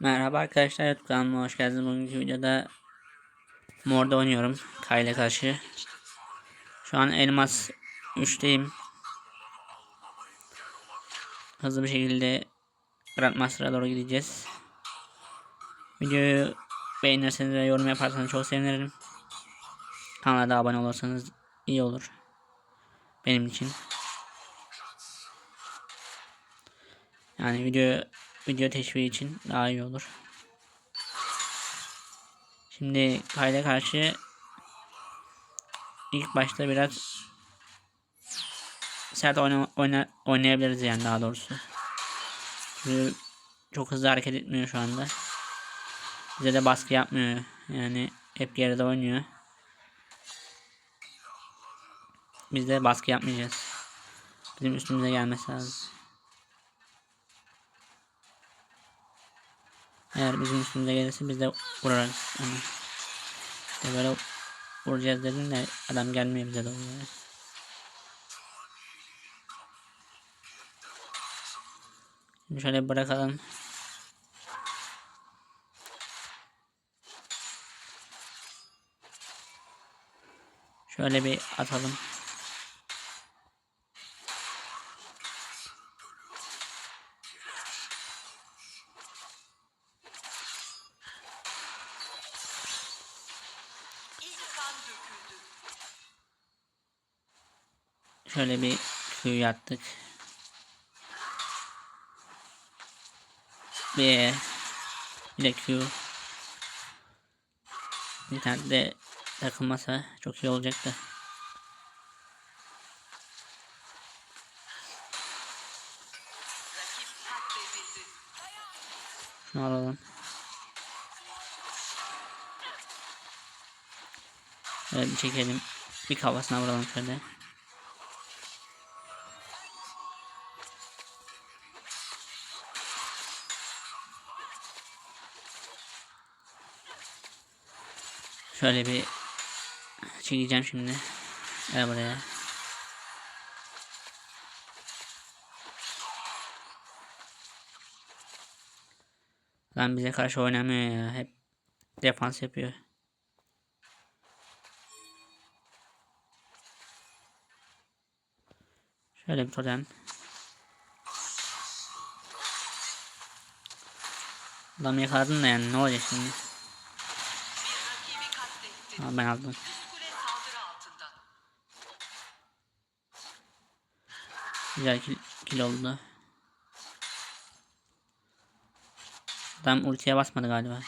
Merhaba arkadaşlar YouTube kanalıma hoş geldiniz. Bugünkü videoda Mor'da oynuyorum Kayla karşı. Şu an Elmas 3'teyim. Hızlı bir şekilde Grandmaster'a doğru gideceğiz. Videoyu beğenirseniz ve yorum yaparsanız çok sevinirim. Kanala da abone olursanız iyi olur. Benim için. Yani video video teşviği için daha iyi olur. Şimdi kayda karşı ilk başta biraz sert oyna, oyna, oynayabiliriz yani daha doğrusu. Çünkü çok hızlı hareket etmiyor şu anda. Bize de baskı yapmıyor. Yani hep geride oynuyor. Biz de baskı yapmayacağız. Bizim üstümüze gelmesi lazım. Eğer bizim üstümüze gelirse biz de vurarız onu. İşte böyle vuracağız dedim de adam gelmiyor bize doğru. Yani. Şimdi şöyle bırakalım. Şöyle bir atalım. Şöyle bir Q'yu yaptık. Bir bir de Q. İnternette takılmasa çok iyi olacaktı. Şunu alalım. Şöyle bir çekelim. Bir kafasına vuralım şöyle. Şöyle bir çekeceğim şimdi. Gel buraya. Lan bize karşı oynamıyor ya. Hep defans yapıyor. Şöyle bir totem. Adamı yakaladın da yani ne olacak şimdi? Aa, ben aldım. Güzel kill, kill oldu. Adam ultiye basmadı galiba.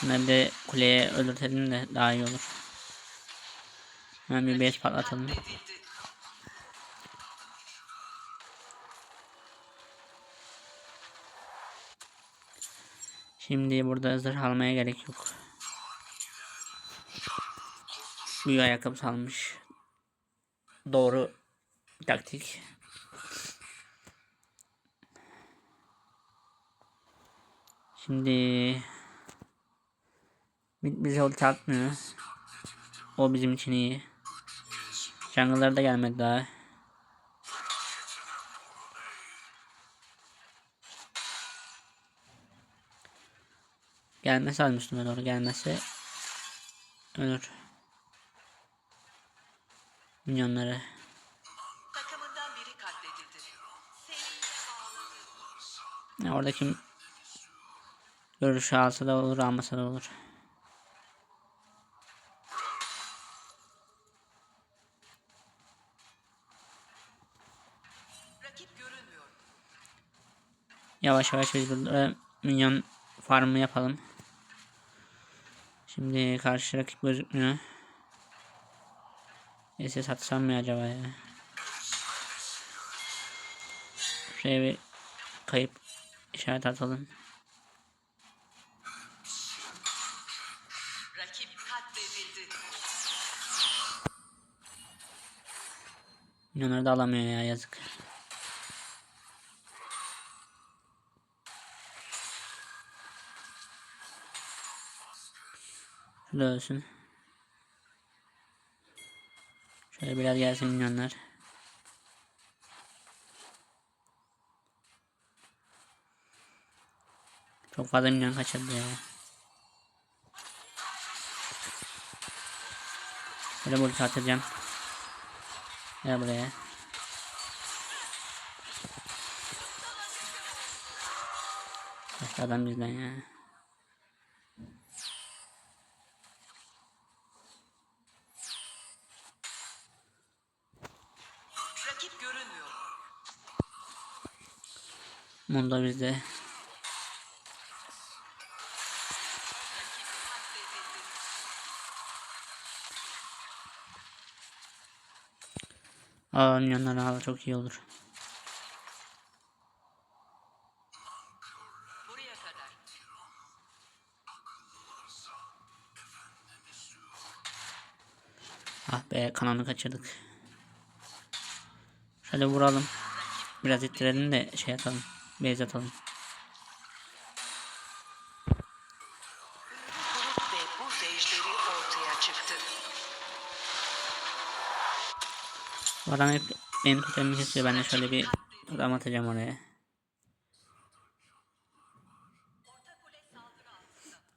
Hemen bir de kuleye öldürtelim de daha iyi olur. Hemen bir base patlatalım. Şimdi burada zırh almaya gerek yok. Büyü ayakkabı almış. Doğru taktik. Şimdi bi- bize ulti atmıyor. O bizim için iyi. Jungle'lar da gelmedi daha. Gelmesi lazım üstüme doğru gelmesi ölür. Minyonları. Ya oradaki görüşü alsa da olur almasa da olur. Yavaş yavaş biz burada minyon farmı yapalım. Şimdi karşı rakip gözükmüyor. Neyse satsam mı acaba ya? Şuraya bir kayıp işaret atalım. Minyonları da alamıyor ya yazık. Şurada ölsün. Şöyle biraz gelsin milyonlar. Çok fazla milyon kaçırdı ya. Böyle burada atacağım. Gel buraya. Başka adam bizden ya. Mundo bizde. Aa milyonları al çok iyi olur. Ah be kanalını kaçırdık. Şöyle vuralım. Biraz ittirelim de şey atalım. Base atalım. Bu adam hep benim totemimi kesiyor. Ben de şöyle bir adam atacağım oraya.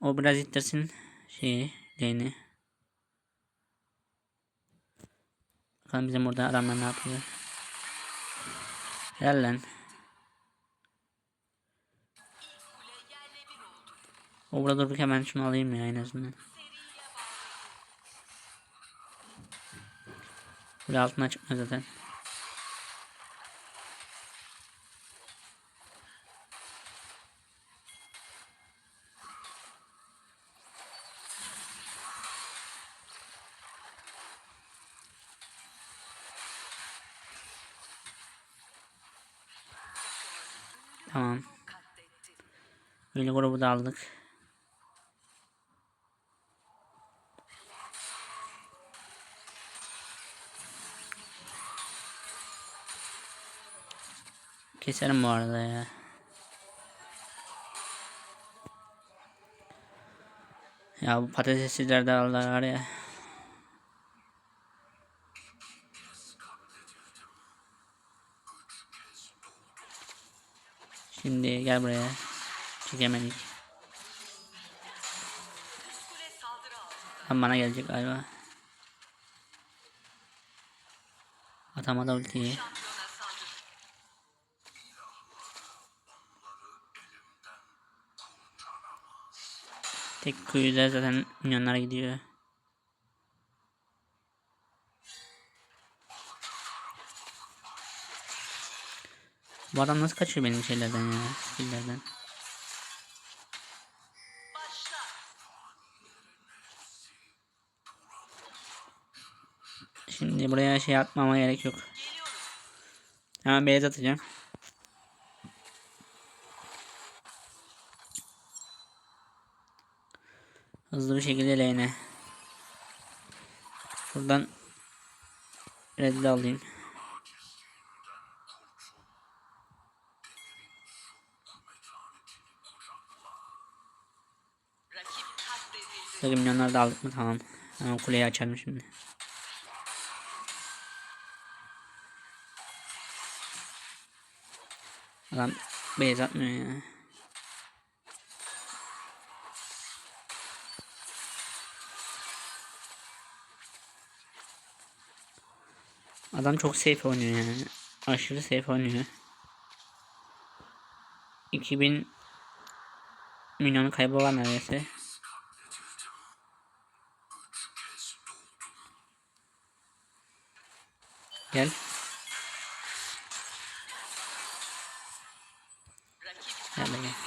O biraz ittirsin şeyi, lane'i. Bakalım bizim burada adamlar ne yapıyor. Gel lan. O burada dururken ben şunu alayım ya en azından. Buraya altına çıkma zaten. Tamam. Böyle grubu da aldık. Keserim bu arada ya. Ya bu patatesçiler de var ya. Şimdi gel buraya. Çekemedik. Tam bana gelecek galiba. Atamadı ultiyi. Tek kuyuda zaten milyonlara gidiyor. Bu adam nasıl kaçıyor benim şeylerden ya, skilllerden. Şimdi buraya şey atmama gerek yok. Hemen beyaz atacağım. Hızlı bir şekilde lane'e. Şuradan red'i alayım. Tabii milyonları da aldık mı tamam. Hemen kuleyi açalım şimdi. Adam beyaz atmıyor ya. Adam çok safe oynuyor yani. Aşırı safe oynuyor. 2000 milyonu kaybı var neredeyse. Gel. Gel gel.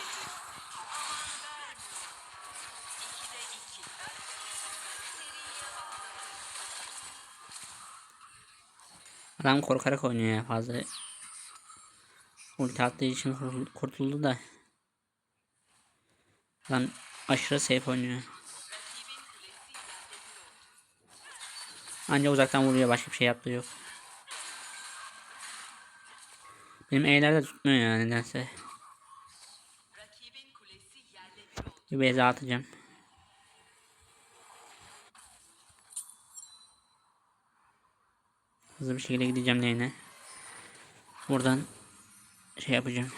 Adam korkarak oynuyor ya fazla. Ulti attığı için kurtul- kurtuldu da. Adam aşırı safe oynuyor. Anca uzaktan vuruyor başka bir şey yaptığı yok. Benim E'ler de tutmuyor ya nedense. Bir beza atacağım. Hızlı bir şekilde gideceğim lane'e. Buradan şey yapacağım.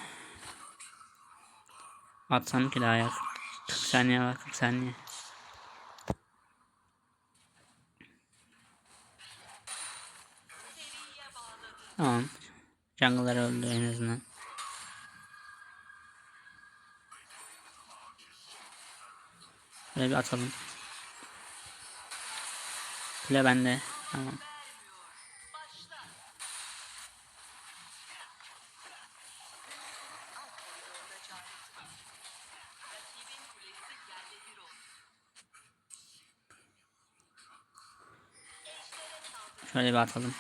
Atsam ki daha ya. 40 saniye var 40 saniye. Tamam. Jungle'lar öldü en azından. Şöyle bir atalım. Kule bende. Tamam. Şöyle bir atalım.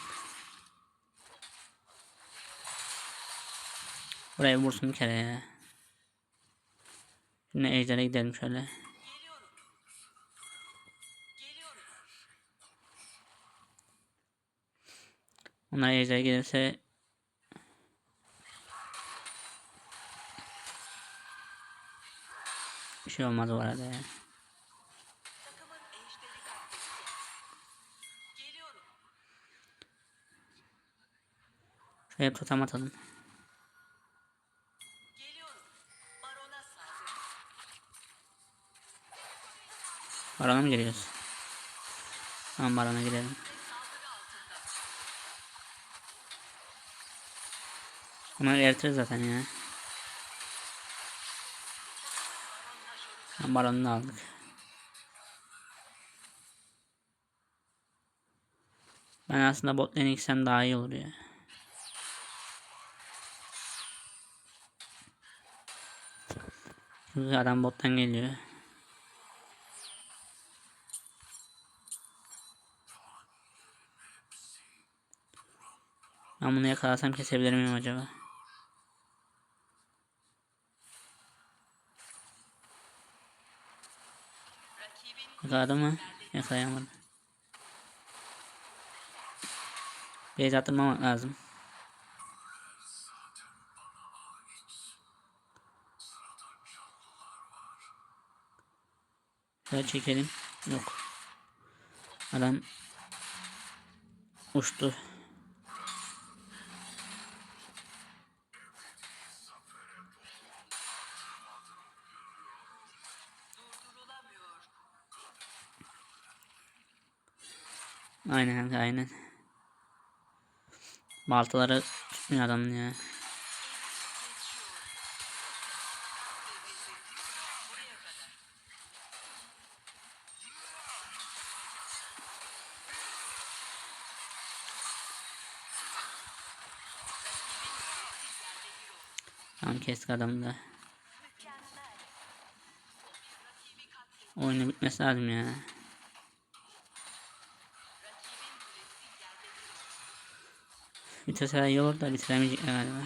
Buraya vursun bir kere ya. Şimdi ejder'e gidelim şöyle. Onlar ejder'e gelirse bir şey olmaz bu arada ya. Bir totem atalım. Barona mı giriyoruz? Tamam barona altında. Bunları eritiriz zaten ya. Ha, Baronu da aldık. Ben aslında bot gitsem daha iyi olur ya. Adam bottan geliyor. Ben bunu yakalasam kesebilir miyim acaba? Yakaladı mı? Yakalayamadı. Base attırmamak lazım. Şöyle çekelim. Yok. Adam uçtu. Aynen aynen. Baltaları tutmuyor adamın ya. Tamam kestik adamı da. Mükemmel. Rakibi katledildi. Oyunu bitmesi lazım ya. Bitirseler iyi olur da bitiremeyecekler galiba.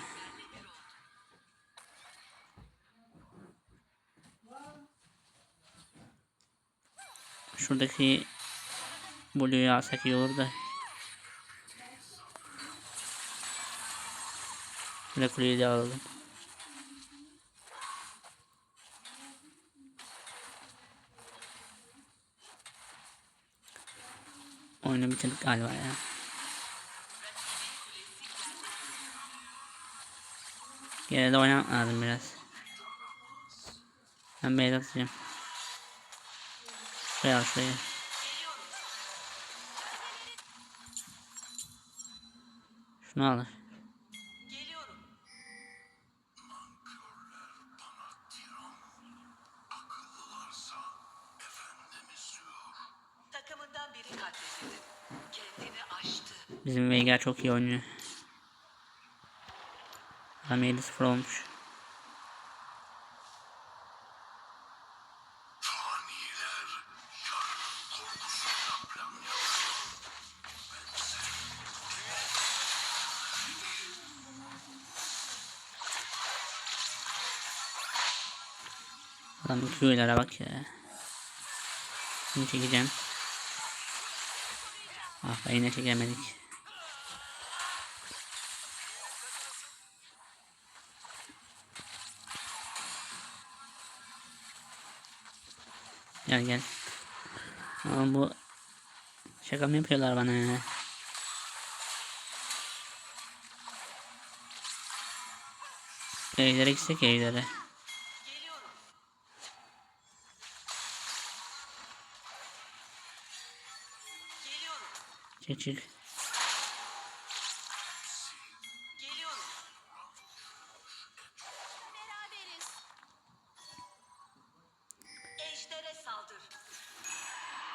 Şuradaki Blue'yu alsak iyi olur da. Şöyle kuleyi de alalım. Oyunu bitirdik galiba ya. Geride oynamak lazım biraz. Ben beyaz atacağım. Al şuraya. Şunu al. Bizim Veigar çok iyi oynuyor. Adam 7-0 olmuş. Adam Q'lara bak ya. Şimdi çekeceğim. Ah be yine çekemedik. Gel gel. Ama bu şaka mı yapıyorlar bana ya? Ejdere gitsek ejdere. Çık çık.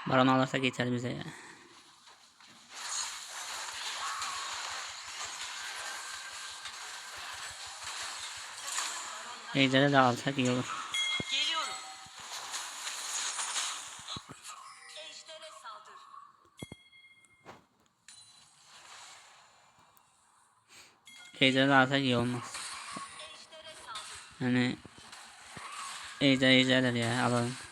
Baron alırsak yeter bize ya. Ejderi de alsak iyi olur. Geliyorum. Ejder'e saldır. Ejderi de alsak iyi olmaz. Ejder'e. Hani ejder ejderler ya alalım.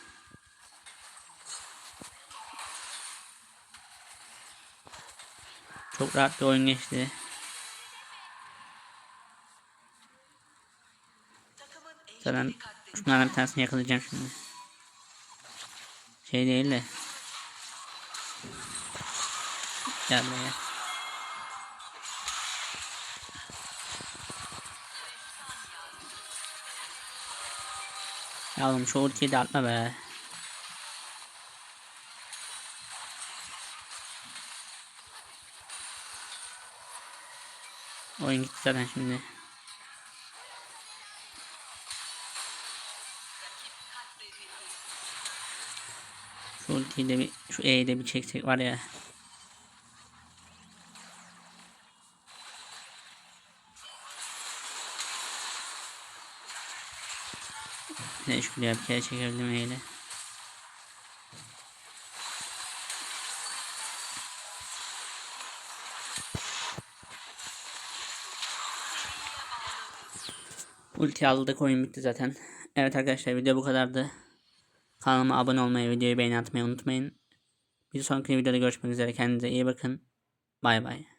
Çok rahat bir oyun geçti. Ejderi katledildi. şunlardan bir tanesini yakalayacağım şimdi. Şey değil de. Gel buraya. Ya oğlum şu ultiyi de atma be. Oyun gitti zaten şimdi. Şu ultiyi bir, şu E'yi de bir çeksek var ya. Ne ya bir kere çekebildim E'yle. Ulti aldık oyun bitti zaten. Evet arkadaşlar video bu kadardı. Kanalıma abone olmayı, videoyu beğeni atmayı unutmayın. Bir sonraki videoda görüşmek üzere. Kendinize iyi bakın. Bay bay.